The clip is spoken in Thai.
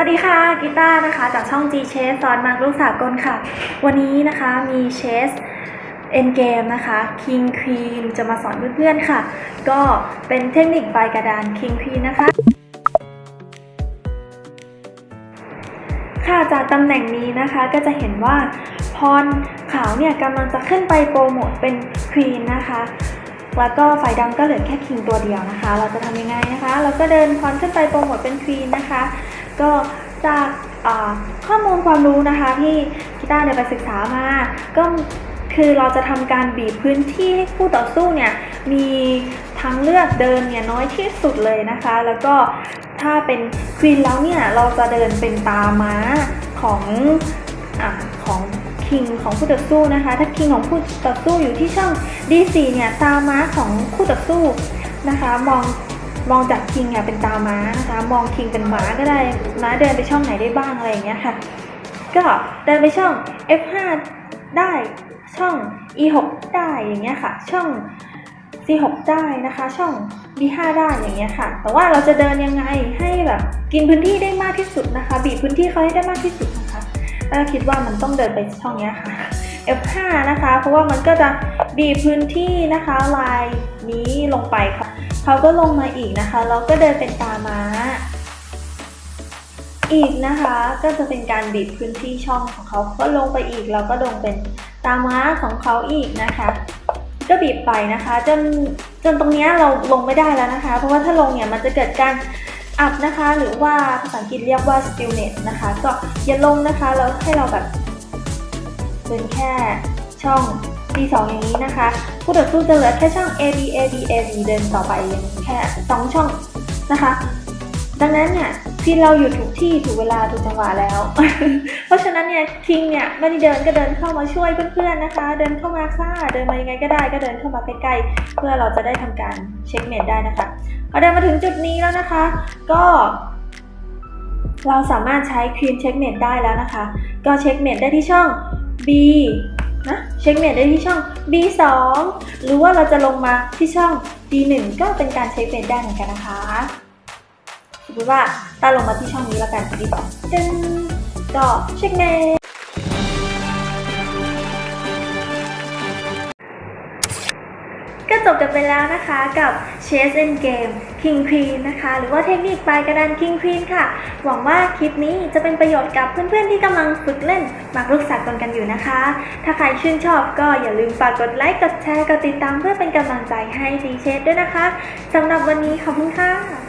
วัสดีค่ะกีตาร์นะคะ จากช่อง G Chess สอนมากลูกสากลค่ะ วันนี้นะคะมีเชสเอ็นเกมนะคะ King Queen จะมาสอนเพื่อนๆค่ะ ก็เป็นเทคนิคใบกระดาน King Queen นะคะ ค่ะจากตำแหน่งนี้นะคะก็จะเห็นว่าพรขาวเนี่ยกำลังจะขึ้นไปโปรโมทเป็นควีนนะคะแล้วก็ฝ่ายดำก็เหลือแค่คิงตัวเดียวนะคะ เราจะทำยังไงนะคะ เราก็เดินพรขึ้นไปโปรโมทเป็นควีนนะคะ ก็จากข้อมูลความรู้นะคะที่กีตาร์ได้ไปศึกษามา ก็คือเราจะทำการบีบพื้นที่ให้คู่ต่อสู้เนี่ยมีทางเลือกเดินเนี่ยน้อยที่สุดเลยนะคะ แล้วก็ถ้าเป็นควีนแล้วเนี่ยเราจะเดินเป็นตาม้าของอของคิงของคู่ต่อสู้นะคะ ถ้าคิงของคู่ต่อสู้อยู่ที่ช่อง D4 เนี่ยตาม้าของคู่ต่อสู้นะคะ มอง มองจากคิงเนี่ยเป็นตาม้านะคะ มองคิงเป็นหมาก็ได้ม้าเดินไปช่องไหนได้บ้างอะไรอย่างเงี้ยค่ะ ก็เดินไปช่อง F5 ได้ช่อง E6 ได้อย่างเงี้ยค่ะ ช่อง C6 ได้นะคะ ช่อง B5 ได้อย่างเงี้ยค่ะ แต่ว่าเราจะเดินยังไงให้แบบกินพื้นที่ได้มากที่สุดนะคะ บีบพื้นที่เขาให้ได้มากที่สุดนะคะแล้วคิดว่ามันต้องเดินไปช่องเนี้ยค่ะ F5 นะคะ เพราะว่ามันก็จะบีบพื้นที่นะคะลายนี้ลงไปค่ะ เขาก็ลงมาอีกนะคะ เราก็เดินเป็นตาม้า อีกนะคะก็จะเป็นการบีบพื้นที่ช่องของเขาก็ลงไปอีก เราก็ลงเป็นตาม้าของเขาอีกนะคะ ก็บีบไปนะคะจนจนตรงเนี้ยเราลงไม่ได้แล้วนะคะ เพราะว่าถ้าลงเนี่ยมันจะเกิดการอับนะคะ หรือว่าภาษาอังกฤษเรียกว่า stillness นะคะ ก็อย่าลงนะคะแล้วให้เราแบบเป็นแค่ช่อง D2 อย่างนี้นะคะ ผู้ต่อสู้จะเหลือแค่ช่อง A B A B A B เดินต่อไปอย่างแค่สองช่องนะคะ ดังนั้นเนี่ยที่เราอยู่ถูกที่ถูกเวลาถูกจังหวะแล้ว เพราะฉะนั้นเนี่ยคิงเนี่ยไม่ได้เดินก็เดินเข้ามาช่วยเพื่อนๆนะคะ เดินเข้ามาค่ะเดินมายังไงก็ได้ก็เดินเข้ามาใกล้ๆเพื่อเราจะได้ทำการเช็คเมทได้นะคะพอเดินมาถึงจุดนี้แล้วนะคะ ก็เราสามารถใช้ควีนเช็คเมทได้แล้วนะคะ ก็เช็คเมทได้ที่ช่อง B นะเช็คเมทได้ที่ช่อง B2 หรือว่าเราจะลงมาที่ช่อง D1 ก็เป็นการเช็คเมทได้เหมือนกันนะคะสมมติว่าตาลงมาที่ช่องนี้แล้วกันดีสองจึงก็เช็คเมท ก็จบกันไปแล้วนะคะกับ Chess and Game King Queen นะคะ หรือว่าเทคนิคปลายกระดาน King Queen ค่ะ หวังว่าคลิปนี้จะเป็นประโยชน์กับเพื่อนๆที่กำลังฝึกเล่นหมากรุกสากลกันอยู่นะคะ ถ้าใครชื่นชอบก็อย่าลืมฝากกดไลค์กดแชร์กดติดตามเพื่อเป็นกำลังใจให้ดีเชสด้วยนะคะสำหรับวันนี้ขอบคุณค่ะ